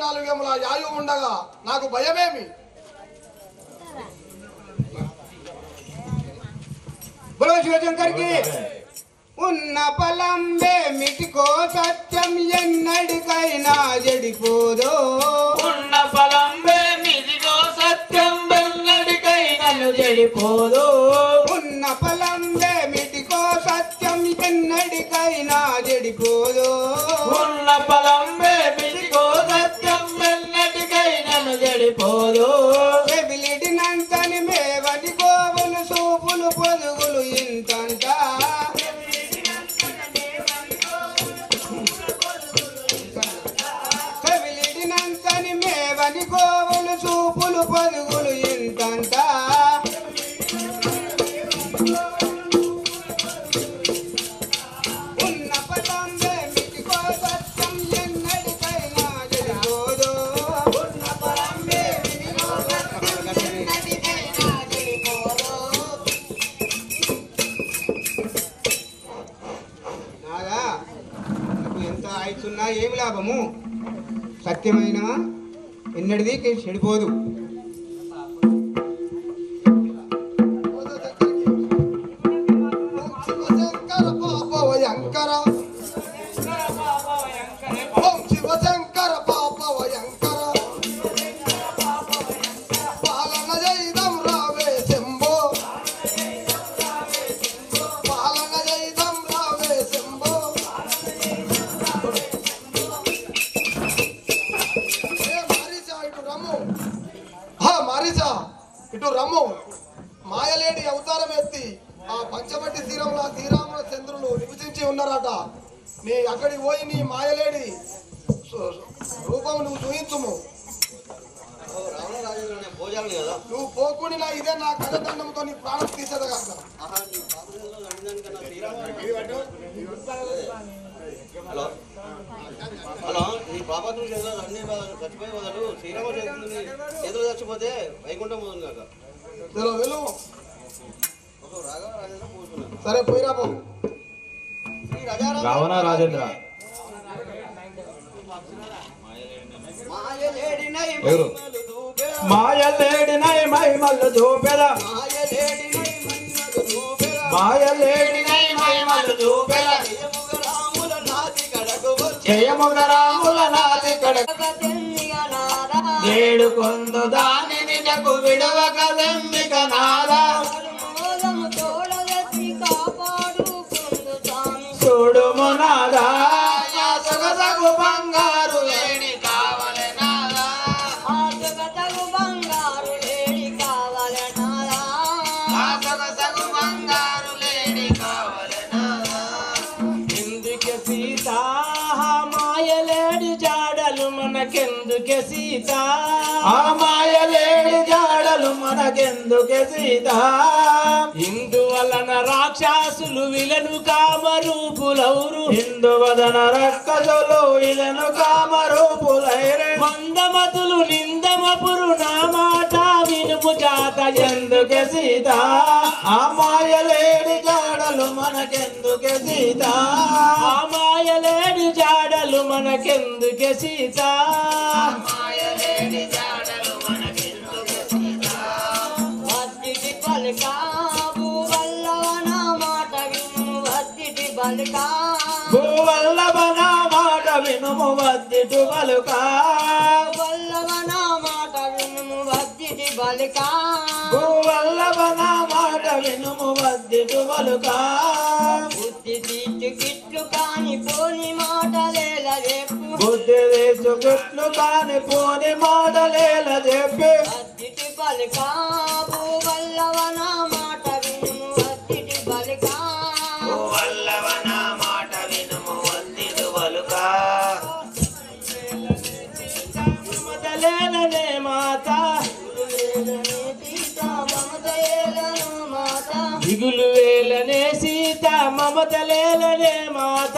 ఇన్నూట అరవై నాలుగు ఏముల యాయు ఉండగా నాకు భయమేమి? బులో శివశంకర్కి ఉన్న పలంబే మిటికో సత్యం? ఎన్నడికైనా జడిపోదో. ఉన్న ఫలంబే మిదిగో సత్యం? వెన్నడికైనను చెడిపోదు ఉన్న పలంబే మిటికో సత్యం? ఎన్నడికైనా జడిపోదో. ఉన్న ఫలంబే చెడిపోదు చెవిలిడినంతని ఏమి లాభము? సత్యమైన ఎన్నడిది చెడిపోదు. హలో. హలో పాపత్రులు చేతులు అన్ని చచ్చిపోయే బదులు శ్రీరామ చంద్రుని చేతులు చచ్చిపోతే వైకుంఠం పోతుంది కాక. వెళ్ళు. సరే పోయిరా రావణ రాజేంద్ర. ఎవరు? మాయలేడినై మహిమలు చూపెద. మాయలేడినై మహిమలు దూపెద. మాయలేడినై జయముగ రాముల నాటి కడకు. జయముగ రాముల నాది కడ ఏడు కొందు దానిని విడవక దెంబిక నాదా. జాడలు మనకెందుకే సీత? ఆ మాయలేడి జాడలు మనకెందుకే సీత? ఇందువలన రాక్షసులు విలను కామరూపులౌరు ఇందువదన రక్కసులు ఇలను కామరూపులైరే. మందమతులు నిందమపురు నా మాట వినుము జాత ఎందుకే సీత? ఆ మాయలేడి జాడలు మనకెందుకే సీత? ఆ మాయలేడి జాడలు మనకెందుకే సీత? వద్దిటి పలుకా భూవల్లవన మాట విను వద్దిటి పలుకా. భూవల్లభన మాట వినుము వద్దిటు పలుకా. వద్దిటి పలుకా భూవల్లభన మాట వినుము వద్దిటు పలుకా బుద్ధి తీర్చు కిట్లు కాని పోని మాటలేల చెప్పు బుద్ధి తెచ్చుకుట్లు కాని పోని మాటలేల చెప్పి వద్దిటి పలుకా. దిగులు వేలనే సీత మమతలేలనే మాత.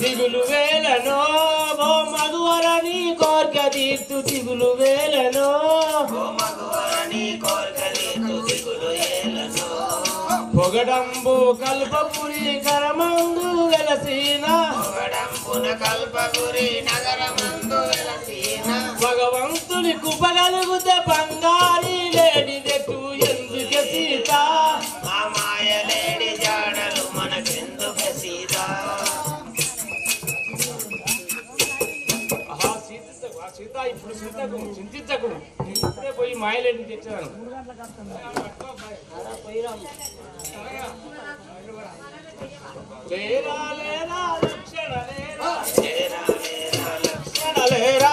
దిగులు వేలనో ఓ మధువరని కోర్క తీర్చు దిగులు వేలనో. పొగడంబు కల్పపురి కరమందు వెలసిన. భగవంతుని కుపగలుగుతే బంగారి లేడి దెక్కు ఎందుకు సీత? ఆహా, సీతించకు, ఆ సీత ఇప్పుడు సీతకు చింతించకు. ఇప్పుడే పోయి మాయలేడిని తెచ్చాను లేరా లేరా లక్షణ లేరా లక్షణ లేరా.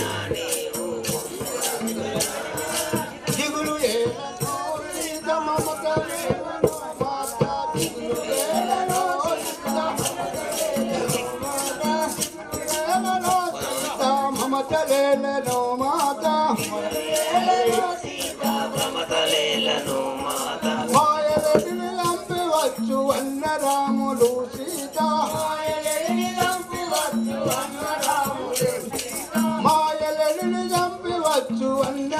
money. వచ్చు అన్న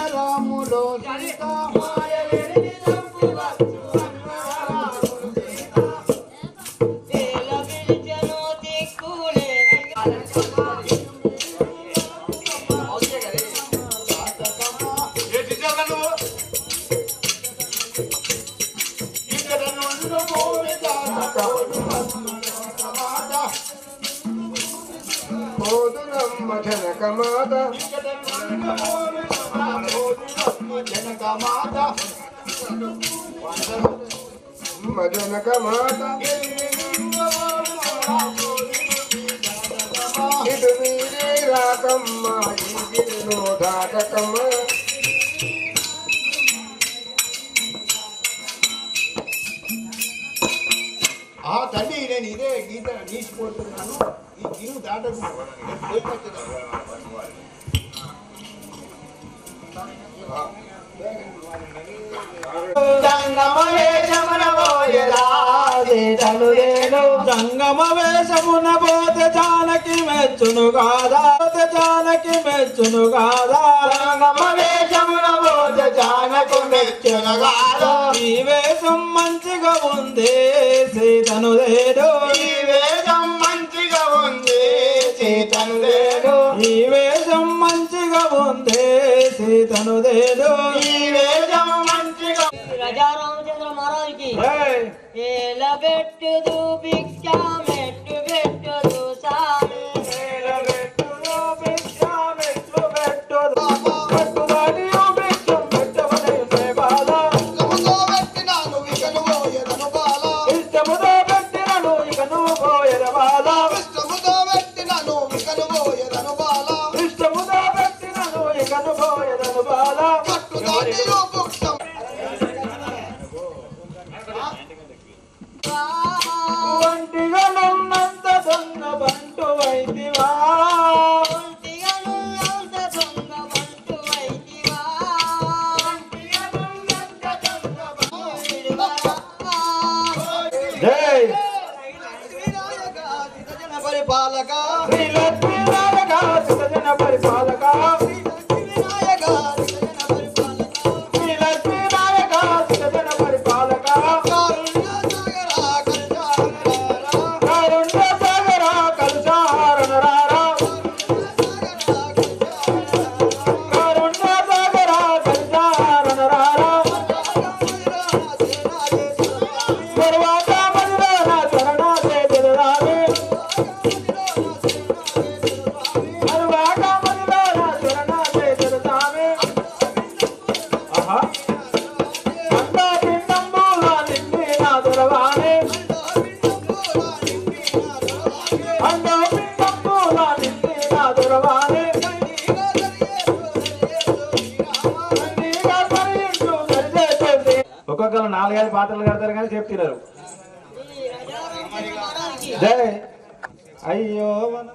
జనక మాత జనక మాత ఇటు మీరే రాకమ్మ ఈ దాటకమ్మ ఆ తల్లి నేను ఇదే గీత నీసిపోతున్నాను ఈ గిరువు దాటకు సంగమ వేషమున పోతే జానకి మెచ్చును కాదా జానకి మెచ్చును కాదా సంగమ వేషమున పోతే జానకు మెచ్చును కాదా ఈ వేషం మంచిగా ఉంది సీతను లేడు. ఈ వేషం మంచిగా ఉంది సీతను లేడు. ఈ వేషం మంచిగా ఉంది సీతను లేడు ఈ వేషం మంచిగా. రాజా రామచంద్ర మహారాజుకి! ఏల ఒంటిగా నన్నంత సొన్న బంటు వైతివా. నాలుగైదు పాత్రలు కడతారు కానీ చెప్తున్నారు అయ్యో మన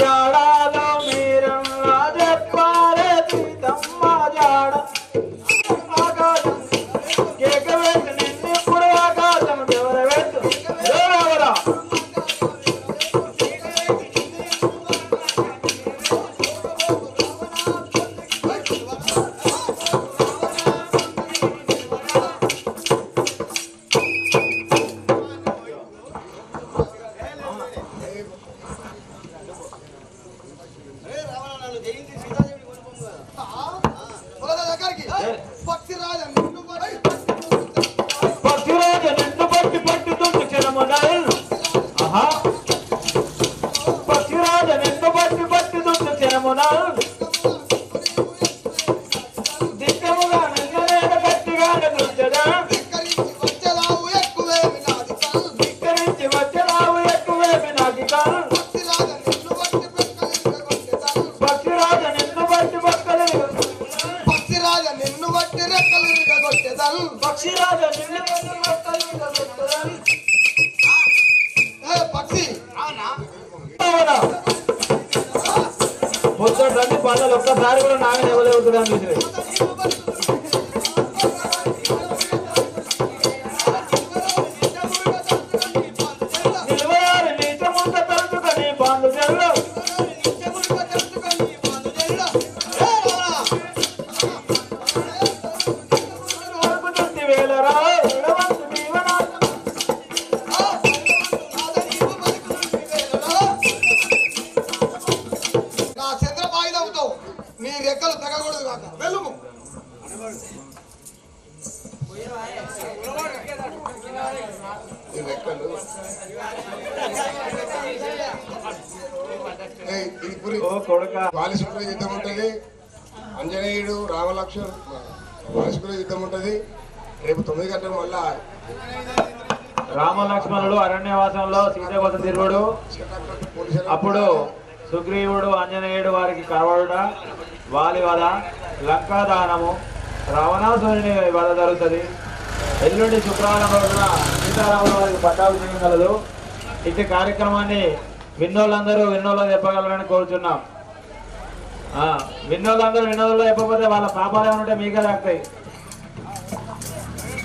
జాడాలో మీరన్నా పక్షిరాజు నిన్ను పక్షి! అవునా? పొద్దుటన్ని పనులు ఒక్కసారి కూడా నాగని ఇవ్వలేవుతుందని చూసి బాలిశుక్ర యుద్ధం ఉంటది. రేపు తొమ్మిది గంటల మళ్ళా రామ లక్ష్మణుడు అరణ్యవాసంలో సీత కోసం తిరుగుడు. అప్పుడు సుగ్రీవుడు ఆంజనేయుడు వారికి కరవడుట వాలి వధ లంకాదానము రావణాసురుని వధ జరుగుతుంది. ఎల్లుండి శుక్రవారం రోజున సీతారాముల వారికి పట్టాభిషేకం కలదు. ఇట్టి కార్యక్రమాన్ని విన్నోళ్ళందరూ విన్నోళ్ళు చెప్పగలరని కోరుచున్నాం. విన్నోళ్ళందరూ విన్నోళ్ళు చెప్పకపోతే వాళ్ళ పాపాలు ఏమంటే ఉంటే మీకే తాకుతాయి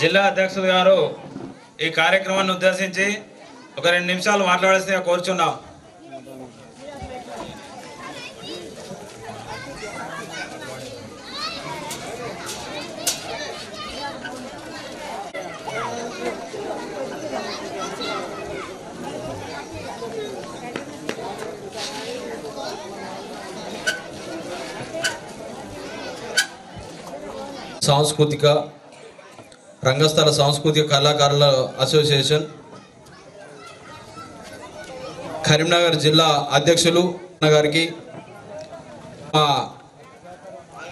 జిల్లా అధ్యక్షుడు గారు ఈ కార్యక్రమాన్ని ఉద్దేశించి ఒక రెండు నిమిషాలు మాట్లాడాల్సిందిగా కోరుచున్నాం. సాంస్కృతిక రంగస్థల సాంస్కృతిక కళాకారుల అసోసియేషన్ కరీంనగర్ జిల్లా అధ్యక్షులు గారికి మా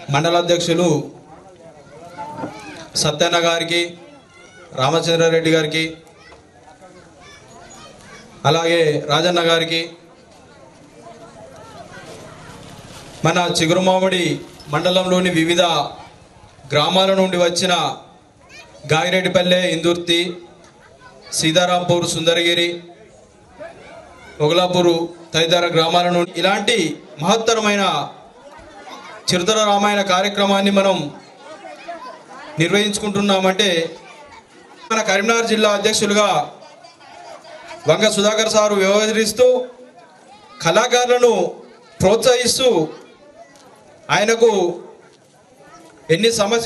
మండల అధ్యక్షులు సత్యన్న గారికి రామచంద్రారెడ్డి గారికి అలాగే రాజన్న గారికి మన చిగురుమామిడి మండలంలోని వివిధ గ్రామాల నుండి వచ్చిన గాగిరెడ్డిపల్లె ఇందుర్తి సీతారాంపూర్ సుందరగిరి ఒగలాపూరు తదితర గ్రామాల నుండి ఇలాంటి మహత్తరమైన చిరుతర రామాయణ కార్యక్రమాన్ని మనం నిర్వహించుకుంటున్నామంటే మన కరీంనగర్ జిల్లా అధ్యక్షులుగా వంగ సుధాకర్ సారు వ్యవహరిస్తూ కళాకారులను ప్రోత్సహిస్తూ ఆయనకు ఎన్ని సమస్యలు